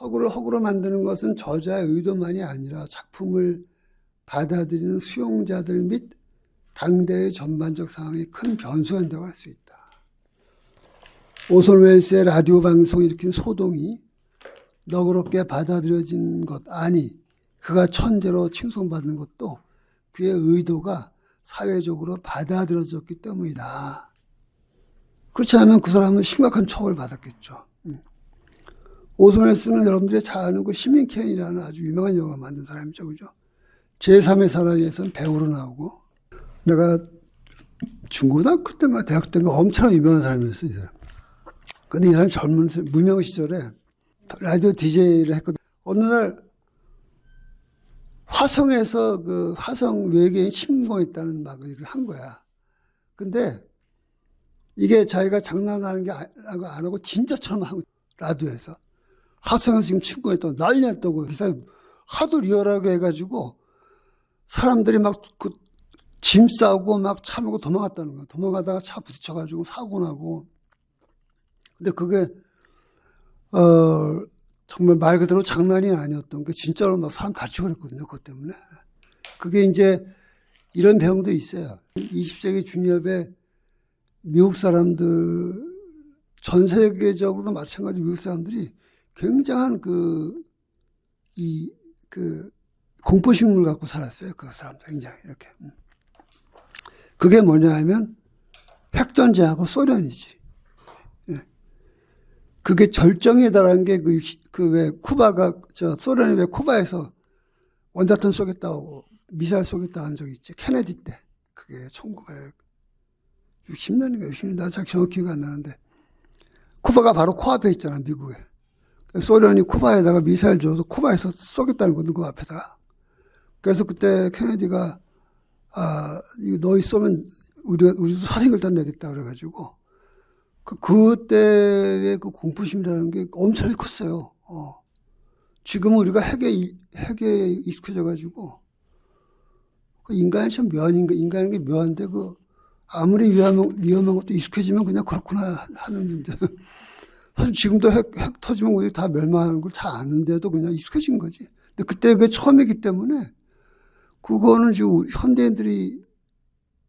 허구를 허구로 만드는 것은 저자의 의도만이 아니라 작품을 받아들이는 수용자들 및 당대의 전반적 상황이 큰 변수가 된다고 할 수 있다. 오솔 웰스의 라디오 방송이 일으킨 소동이 너그럽게 받아들여진 것 아니 그가 천재로 칭송받는 것도 그의 의도가 사회적으로 받아들여졌기 때문이다. 그렇지 않으면 그 사람은 심각한 처벌을 받았겠죠. 음. 오솔 웰스는 여러분들이 잘 아는 그 시민케인이라는 아주 유명한 영화 만든 사람이죠. 그죠? 제3의 사랑에서는 배우로 나오고 내가 중고등학교 때인가 대학 때인가 엄청 유명한 사람이었어요. 이 사람. 근데 이 사람 젊은 시- 무명 시절에 라디오 DJ를 했거든. 어느 날 화성에서 그 화성 외계인 침공했다는 막 일을 한 거야. 근데 이게 자기가 장난하는 게 아니라고 안 하고 진짜처럼 하고 라디오에서 화성에서 지금 침공했다고 난리 났다고 그 사람 하도 리얼하게 해가지고 사람들이 막 그 짐 싸고 막 차 몰고 도망갔다는 거야. 도망가다가 차 부딪혀가지고 사고 나고. 근데 그게 어 정말 말 그대로 장난이 아니었던 게 진짜로 막 사람 다치고 그랬거든요. 그것 때문에. 그게 이제 이런 배경도 있어요. 20세기 중엽에 미국 사람들 전 세계적으로도 마찬가지 미국 사람들이 굉장한 그 이 그 공포심을 갖고 살았어요. 그 사람들 굉장히 이렇게. 음. 그게 뭐냐 하면 핵전쟁하고 소련이지. 예. 그게 절정에 달한 게 그 그 왜 쿠바가 저 소련이 왜 쿠바에서 원자탄 쏘겠다 고 미사일 쏘겠다 한 적이 있지. 케네디 때. 그게 1960년인가 60년 나잘 정확히 기억 안 나는데 쿠바가 바로 코앞에 있잖아 미국에. 소련이 쿠바에다가 미사일 줘서 쿠바에서 쏘겠다는 거든 그 앞에다가. 그래서 그때 케네디가 아 이거 너희 쏘면 우리가 우리도 사생을 다 내겠다 그래가지고 그 그때의 그 공포심이라는 게 엄청 컸어요. 어. 지금은 우리가 핵에 이- 핵에 익숙해져가지고 그 인간이 참 묘한인가 인간인 게 묘한데 그 아무리 위험한 위험한 것도 익숙해지면 그냥 그렇구나 하는 사실 지금도 핵, 핵 터지면 우리 다 멸망하는 걸잘 아는데도 그냥 익숙해진 거지. 근데 그때 그게 처음이기 때문에 그거는 지금 현대인들이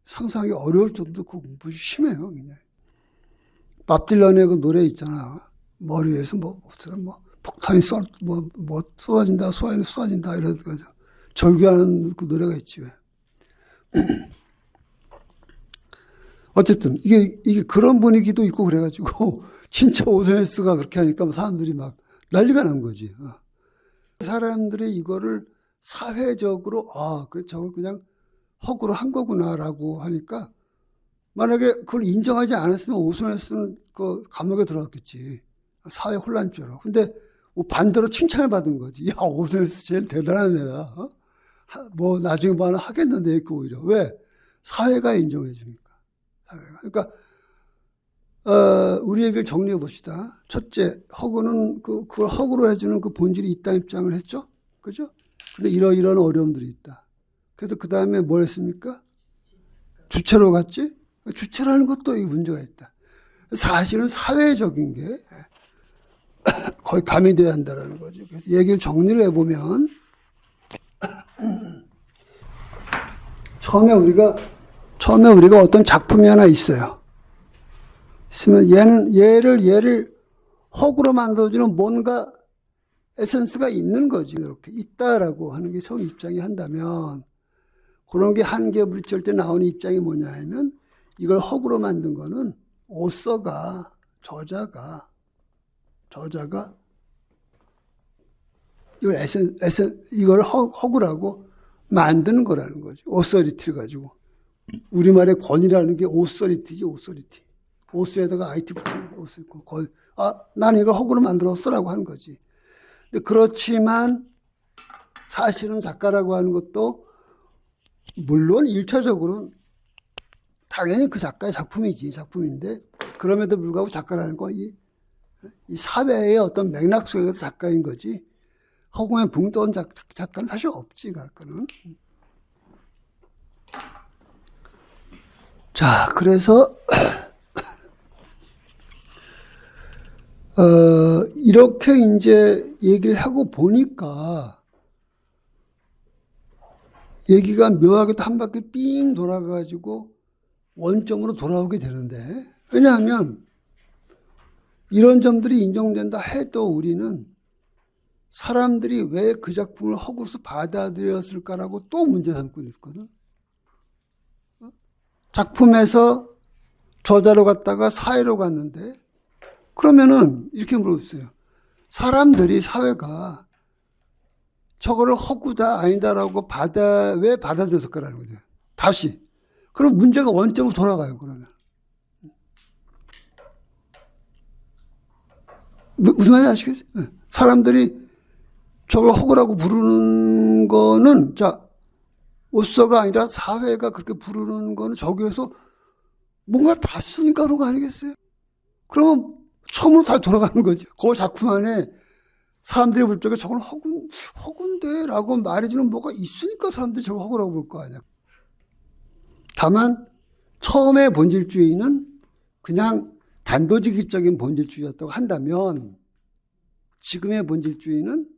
상상하기 어려울 정도 그 공포가 심해요, 그냥. 밥 딜런의 그 노래 있잖아. 머리 위에서 뭐, 무슨 뭐, 폭탄이 쏠, 뭐, 뭐, 쏟아진다, 쏟아진다, 쏟아진다, 이러면서 절규하는 그 노래가 있지, 왜. 어쨌든, 이게, 이게 그런 분위기도 있고 그래가지고, 진짜 오스네스가 그렇게 하니까 사람들이 막 난리가 난 거지. 어. 사람들이 이거를 사회적으로 아, 그 저거 그냥 허구로 한 거구나라고 하니까 만약에 그걸 인정하지 않았으면 오순에서는 그 감옥에 들어갔겠지. 사회 혼란죄로. 근데 뭐 반대로 칭찬을 받은 거지. 야, 오순에서 제일 대단한 애다. 어? 하- 뭐 나중에 뭐 하나 하겠는데 이렇게 오히려. 왜? 사회가 인정해 주니까. 사회가. 그러니까 어, 우리 얘기를 정리해 봅시다. 첫째, 허구는 그, 그걸 허구로 해주는 그 본질이 있다 입장을 했죠? 그죠? 근데 이러이러한 어려움들이 있다. 그래서 그 다음에 뭘 했습니까? 주체로 갔지? 주체라는 것도 이 문제가 있다. 사실은 사회적인 게 거의 가미돼야 한다는 거죠. 그래서 얘기를 정리를 해보면 처음에 우리가 처음에 우리가 어떤 작품이 하나 있어요. 있으면 얘는 얘를 얘를 허구로 만들어주는 뭔가 에센스가 있는 거지 이렇게. 있다라고 하는 게 처음 입장이 한다면 그런 게 한계 부딪힐 때 나오는 입장이 뭐냐 하면 이걸 허구로 만든 거는 오서가 저자가 저자가 이걸 에센 에센 이걸 허, 허구라고 만드는 거라는 거지. 오서리티를 가지고. 우리말의 권이라는 게 오서리티지 오서리티 오스에다가 IT 붙이는 오스 있고 거의 아 나는 이걸 허구로 만들었어라고 하는 거지. 근데 그렇지만 사실은 작가라고 하는 것도 물론 일차적으로는 당연히 그 작가의 작품이지 작품인데 그럼에도 불구하고 작가라는 거이 이 사회의 어떤 맥락 속에서 작가인 거지 허공에 붕 떠온 작, 작가는 사실 없지 작가는. 자 그래서 어, 이렇게 이제 얘기를 하고 보니까 얘기가 묘하게도 한 바퀴 삥 돌아가지고 원점으로 돌아오게 되는데 왜냐하면 이런 점들이 인정된다 해도 우리는 사람들이 왜 그 작품을 허구서 받아들였을까라고 또 문제 삼고 있거든. 어? 작품에서 저자로 갔다가 사회로 갔는데 그러면은 이렇게 물어보세요. 사람들이 사회가 저거를 허구다 아니다라고 받아 왜 받아들였을까라는 거죠. 다시. 그럼 문제가 원점으로 돌아가요. 그러면 무- 무슨 말인지 아시겠어요? 네. 사람들이 저걸 허구라고 부르는 거는 자 오서가 아니라 사회가 그렇게 부르는 거는 저기에서 뭔가를 봤으니까 그런 거 아니겠어요? 그러면 처음으로 다시 돌아가는 거지. 그 작품 안에 사람들이 볼 적에 저건 허군, 허군데 라고 말해주는 뭐가 있으니까 사람들이 저걸 허구라고 볼 거 아니야. 다만, 처음에 본질주의는 그냥 단도직입적인 본질주의였다고 한다면, 지금의 본질주의는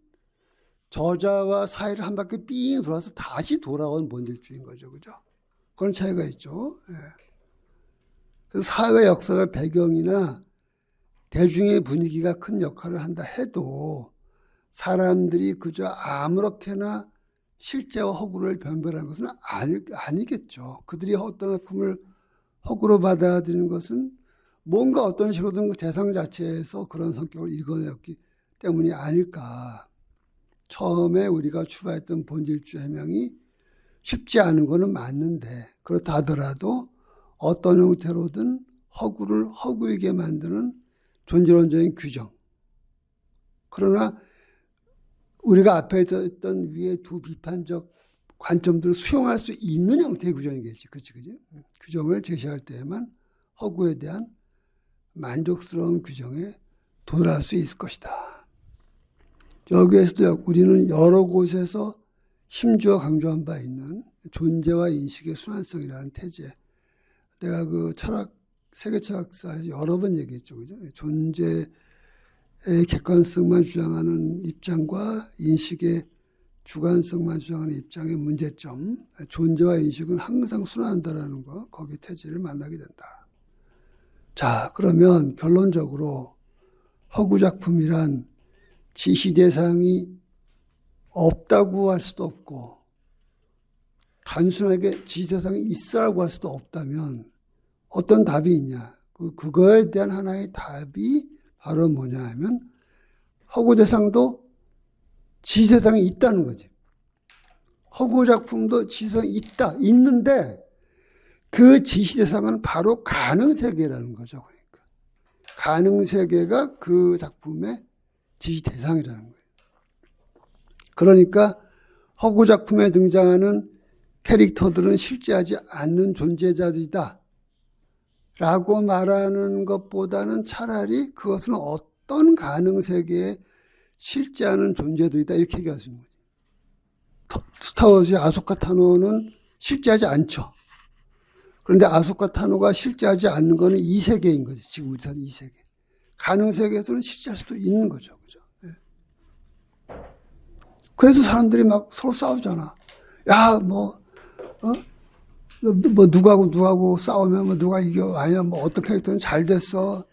저자와 사회를 한 바퀴 삥 돌아서 다시 돌아온 본질주의인 거죠. 그죠? 그런 차이가 있죠. 예. 사회 역사의 배경이나 대중의 분위기가 큰 역할을 한다 해도 사람들이 그저 아무렇게나 실제와 허구를 변별하는 것은 아니, 아니겠죠. 그들이 어떤 작품을 허구로 받아들이는 것은 뭔가 어떤 식으로든 그 대상 자체에서 그런 성격을 읽어냈기 때문이 아닐까. 처음에 우리가 출발했던 본질주의 해명이 쉽지 않은 거는 맞는데 그렇다 하더라도 어떤 형태로든 허구를 허구이게 만드는 존재론적인 규정. 그러나 우리가 앞에 있었던 위에 두 비판적 관점들을 수용할 수 있는 형태의 규정이겠지. 그렇지, 그지? 규정을 제시할 때에만 허구에 대한 만족스러운 규정에 도달할 수 있을 것이다. 여기에서도 우리는 여러 곳에서 심주어 강조한 바 있는 존재와 인식의 순환성이라는 태제. 내가 그 철학, 세계 철학사에서 여러 번 얘기했죠. 그죠? 존재의 객관성만 주장하는 입장과 인식의 주관성만 주장하는 입장의 문제점. 존재와 인식은 항상 순환한다라는 거, 거기 태지를 만나게 된다. 자, 그러면 결론적으로 허구작품이란 지시 대상이 없다고 할 수도 없고, 단순하게 지시 대상이 있어라고 할 수도 없다면, 어떤 답이 있냐? 그, 그거에 대한 하나의 답이 바로 뭐냐 하면, 허구 대상도 지시 대상이 있다는 거지. 허구 작품도 대상이 있다, 있는데, 그 지시 대상은 바로 가능 세계라는 거죠. 그러니까. 가능 세계가 그 작품의 지시 대상이라는 거예요. 그러니까 허구 작품에 등장하는 캐릭터들은 실제하지 않는 존재자들이다. 라고 말하는 것보다는 차라리 그것은 어떤 가능 세계에 실제하는 존재들이다. 이렇게 있는 거죠. 스타워즈의 아소카 타노는 실제하지 않죠. 그런데 아소카 타노가 실제하지 않는 것은 이 세계인 거지. 지금 우리 사는 이 세계. 가능 세계에서는 실제할 수도 있는 거죠. 그죠? 예. 그래서 사람들이 막 서로 싸우잖아. 야, 뭐, 어? 뭐, 누구하고 누구하고 싸우면 뭐 누가 이겨. 아니야, 뭐 어떤 캐릭터는 잘 됐어.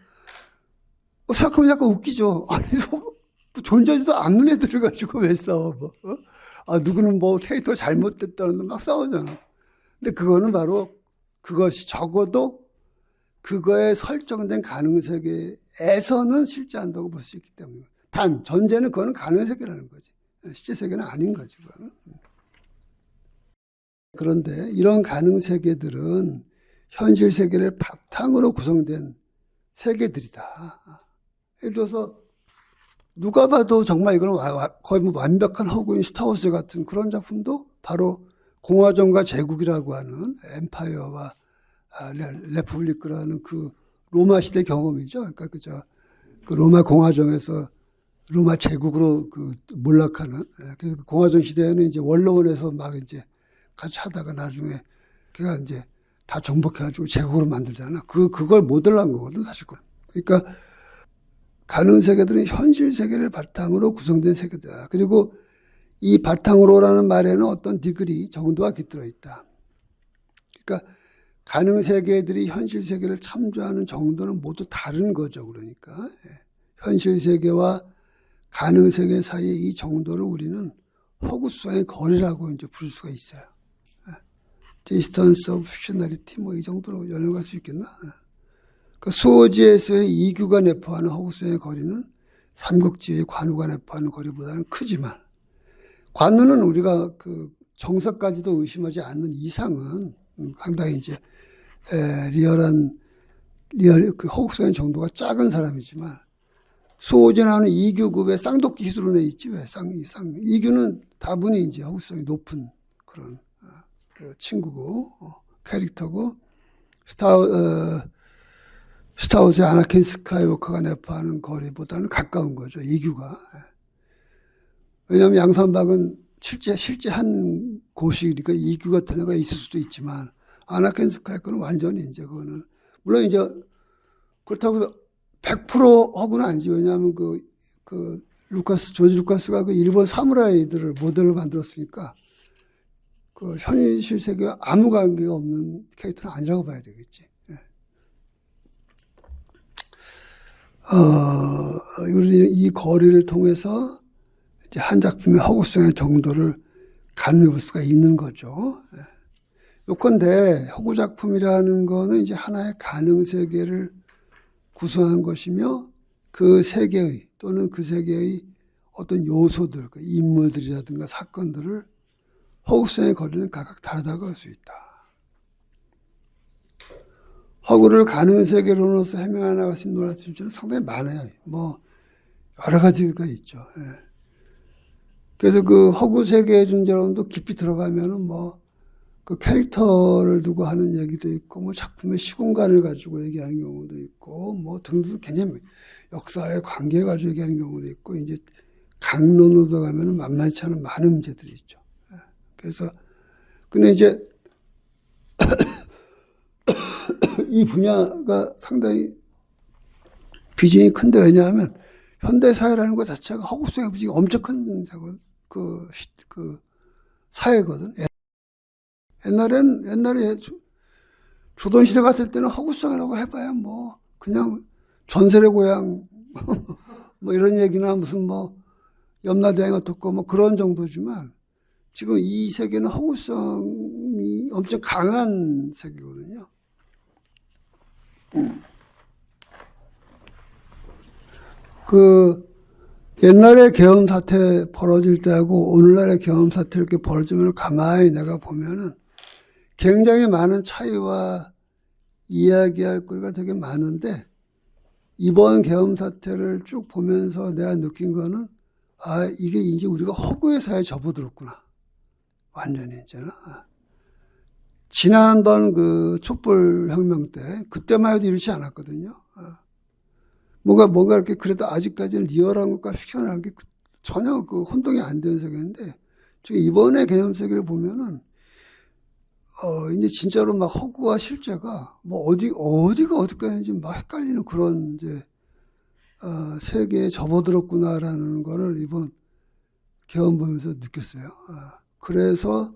뭐 생각하면 약간 웃기죠. 아니, 뭐 존재지도 않는 애들을 가지고 왜 싸워, 뭐. 어? 아, 누구는 뭐 캐릭터 잘못됐다는데 막 싸우잖아. 근데 그거는 바로 그것이 적어도 그거에 설정된 가능 세계에서는 실제 한다고 볼 수 있기 때문에. 단, 전제는 그거는 가능 세계라는 거지. 실제 세계는 아닌 거지, 그거는. 그런데 이런 가능 세계들은 현실 세계를 바탕으로 구성된 세계들이다. 예를 들어서 누가 봐도 정말 이거는 거의 뭐 완벽한 허구인 스타워즈 같은 그런 작품도 바로 공화정과 제국이라고 하는 엠파이어와 아, 레publi크라는 그 로마 시대 경험이죠. 그러니까 그저 그 로마 공화정에서 로마 제국으로 그 몰락하는 그래서 그 공화정 시대에는 이제 원로원에서 막 이제 같이 하다가 나중에 걔가 이제 다 정복해가지고 제국으로 만들잖아. 그 그걸 모델한 거거든 사실. 그러니까 가능 세계들은 현실 세계를 바탕으로 구성된 세계다. 그리고 이 바탕으로라는 말에는 어떤 디그리 정도가 깃들어 있다. 그러니까 가능 세계들이 현실 세계를 참조하는 정도는 모두 다른 거죠. 그러니까 예. 현실 세계와 가능 세계 사이의 이 정도를 우리는 허구성의 거리라고 이제 부를 수가 있어요. 예. distance of fictionality 뭐이 정도로 연역할 수 있겠나? 예. 그 수호지에서의 이규가 내포하는 허구성의 거리는 삼국지의 관우가 내포하는 거리보다는 크지만 관우는 우리가 그 정석까지도 의심하지 않는 이상은 음, 상당히 이제 에, 리얼한 리얼 그 허구성의 정도가 작은 사람이지만 수호전하는 이규급의 쌍독기 희수론에 있지 왜 쌍이 쌍 이규는 다분히 이제 허구성이 높은 그런 어, 그 친구고 어, 캐릭터고 스타 어, 스타워즈의 아나킨 스카이워커가 내포하는 거리보다는 가까운 거죠 이규가 왜냐하면 양산박은 실제 실제 한 곳이니까 이규 같은 애가 있을 수도 있지만 아나킨 스카이워커는 완전히 이제 그거는 물론 이제 그렇다고 100% 허구는 아니지. 왜냐하면 그, 그, 루카스, 조지 루카스가 그 일본 사무라이들을 모델로 만들었으니까 그 현실 세계와 아무 관계가 없는 캐릭터는 아니라고 봐야 되겠지. 예. 어, 이 거리를 통해서 이제 한 작품의 허구성의 정도를 가늠해 볼 수가 있는 거죠. 예. 요건데 허구 작품이라는 거는 이제 하나의 가능 세계를 구성한 것이며 그 세계의 또는 그 세계의 어떤 요소들, 그 인물들이라든가 사건들을 허구성의 거리는 각각 다르다고 할 수 있다. 허구를 세계로로서 해명해 나갈 수 있는 논란들은 상당히 많아요. 뭐 여러 가지가 있죠. 예. 그래서 그 허구 세계의 존재론도 깊이 들어가면은 뭐 그 캐릭터를 두고 하는 얘기도 있고, 뭐 작품의 시공간을 가지고 얘기하는 경우도 있고, 뭐 등등 굉장히 역사의 관계를 가지고 얘기하는 경우도 있고, 이제 강론으로 들어가면은 만만치 않은 많은 문제들이 있죠. 예. 그래서, 근데 이제 이 분야가 상당히 비중이 큰데 왜냐하면 현대 사회라는 것 자체가 허구성의 비중이 엄청 큰 그, 그 사회거든. 옛날엔 옛날에 조선 시대 갔을 때는 허구성이라고 해봐야 뭐 그냥 전설의 고향 뭐 이런 얘기나 무슨 뭐 염라대왕 어떻고 뭐 그런 정도지만 지금 이 세계는 허구성이 엄청 강한 세계거든요. 그 옛날에 계엄 사태 벌어질 때하고 오늘날의 계엄 사태 이렇게 벌어지면 가만히 내가 보면은 굉장히 많은 차이와 이야기할 거리가 되게 많은데 이번 계엄 사태를 쭉 보면서 내가 느낀 거는 아 이게 이제 우리가 허구의 사회에 접어들었구나 완전히 이제는 지난번 그 촛불 혁명 때 그때만 해도 이렇지 않았거든요. 뭔가 뭔가 이렇게 그래도 아직까지는 리얼한 것과 픽션한 게 전혀 그 혼동이 안 되는 세계인데 이번에 개념 세계를 보면은 어 이제 진짜로 막 허구와 실제가 뭐 어디 어디가 어디까지인지 막 헷갈리는 그런 이제 어 세계에 접어들었구나라는 거를 이번 개헌 보면서 느꼈어요. 어, 그래서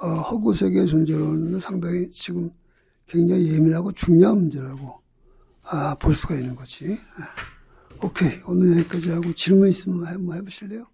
어, 허구 세계의 존재로는 상당히 지금 굉장히 예민하고 중요한 문제라고 아, 볼 수가 있는 거지. 오케이. 오늘 여기까지 하고 질문 있으면 한번 해보실래요?